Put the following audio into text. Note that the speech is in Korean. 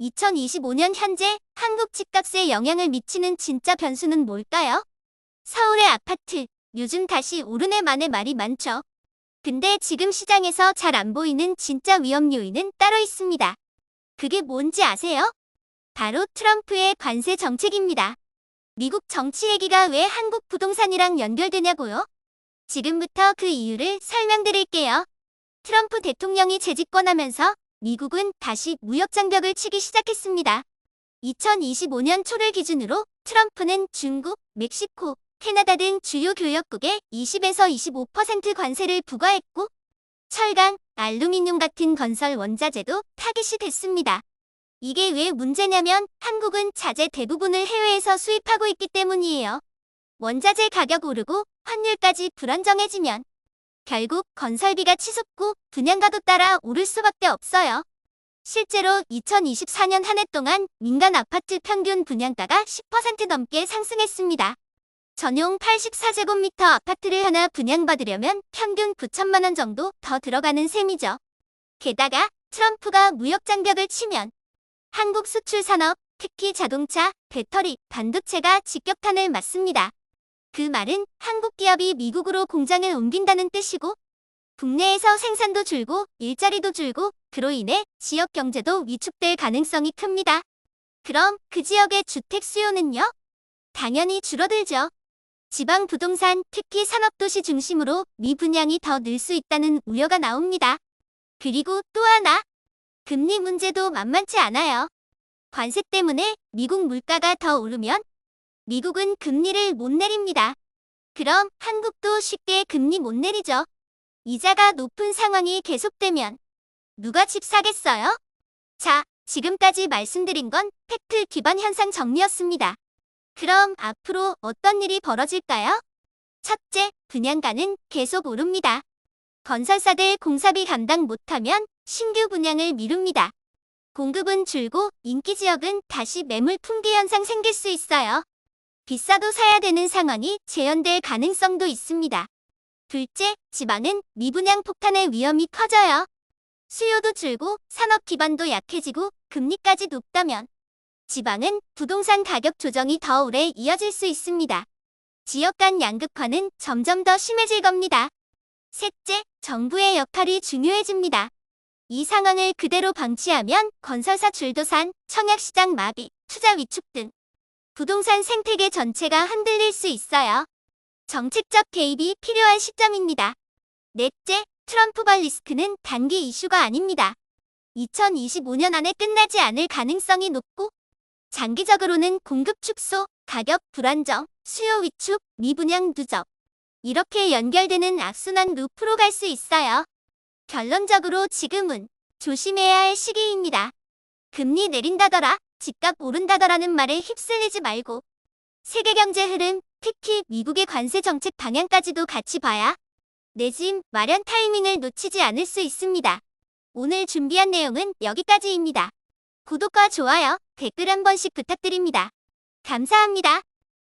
2025년 현재 한국 집값에 영향을 미치는 진짜 변수는 뭘까요? 서울의 아파트, 요즘 다시 오르네 만의 말이 많죠. 근데 지금 시장에서 잘 안 보이는 진짜 위험 요인은 따로 있습니다. 그게 뭔지 아세요? 바로 트럼프의 관세 정책입니다. 미국 정치 얘기가 왜 한국 부동산이랑 연결되냐고요? 지금부터 그 이유를 설명드릴게요. 트럼프 대통령이 재집권하면서 미국은 다시 무역 장벽을 치기 시작했습니다. 2025년 초를 기준으로 트럼프는 중국, 멕시코, 캐나다 등 주요 교역국에 20에서 25% 관세를 부과했고 철강, 알루미늄 같은 건설 원자재도 타깃이 됐습니다. 이게 왜 문제냐면 한국은 자재 대부분을 해외에서 수입하고 있기 때문이에요. 원자재 가격 오르고 환율까지 불안정해지면 결국 건설비가 치솟고 분양가도 따라 오를 수밖에 없어요. 실제로 2024년 한 해 동안 민간 아파트 평균 분양가가 10% 넘게 상승했습니다. 전용 84제곱미터 아파트를 하나 분양받으려면 평균 9천만 원 정도 더 들어가는 셈이죠. 게다가 트럼프가 무역 장벽을 치면 한국 수출 산업, 특히 자동차, 배터리, 반도체가 직격탄을 맞습니다. 그 말은 한국 기업이 미국으로 공장을 옮긴다는 뜻이고 국내에서 생산도 줄고 일자리도 줄고 그로 인해 지역 경제도 위축될 가능성이 큽니다. 그럼 그 지역의 주택 수요는요? 당연히 줄어들죠. 지방 부동산, 특히 산업도시 중심으로 미분양이 더 늘 수 있다는 우려가 나옵니다. 그리고 또 하나, 금리 문제도 만만치 않아요. 관세 때문에 미국 물가가 더 오르면 미국은 금리를 못 내립니다. 그럼 한국도 쉽게 금리 못 내리죠. 이자가 높은 상황이 계속되면 누가 집 사겠어요? 자, 지금까지 말씀드린 건 팩트 기반 현상 정리였습니다. 그럼 앞으로 어떤 일이 벌어질까요? 첫째, 분양가는 계속 오릅니다. 건설사들 공사비 감당 못하면 신규 분양을 미룹니다. 공급은 줄고 인기 지역은 다시 매물 풍기 현상 생길 수 있어요. 비싸도 사야 되는 상황이 재현될 가능성도 있습니다. 둘째, 지방은 미분양 폭탄의 위험이 커져요. 수요도 줄고 산업 기반도 약해지고 금리까지 높다면 지방은 부동산 가격 조정이 더 오래 이어질 수 있습니다. 지역 간 양극화는 점점 더 심해질 겁니다. 셋째, 정부의 역할이 중요해집니다. 이 상황을 그대로 방치하면 건설사 줄도산, 청약시장 마비, 투자 위축 등 부동산 생태계 전체가 흔들릴 수 있어요. 정책적 개입이 필요한 시점입니다. 넷째, 트럼프 발 리스크는 단기 이슈가 아닙니다. 2025년 안에 끝나지 않을 가능성이 높고 장기적으로는 공급 축소, 가격 불안정, 수요 위축, 미분양 누적 이렇게 연결되는 악순환 루프로 갈 수 있어요. 결론적으로 지금은 조심해야 할 시기입니다. 금리 내린다더라, 집값 오른다더라는 말에 휩쓸리지 말고 세계 경제 흐름, 특히 미국의 관세 정책 방향까지도 같이 봐야 내 집 마련 타이밍을 놓치지 않을 수 있습니다. 오늘 준비한 내용은 여기까지입니다. 구독과 좋아요, 댓글 한 번씩 부탁드립니다. 감사합니다.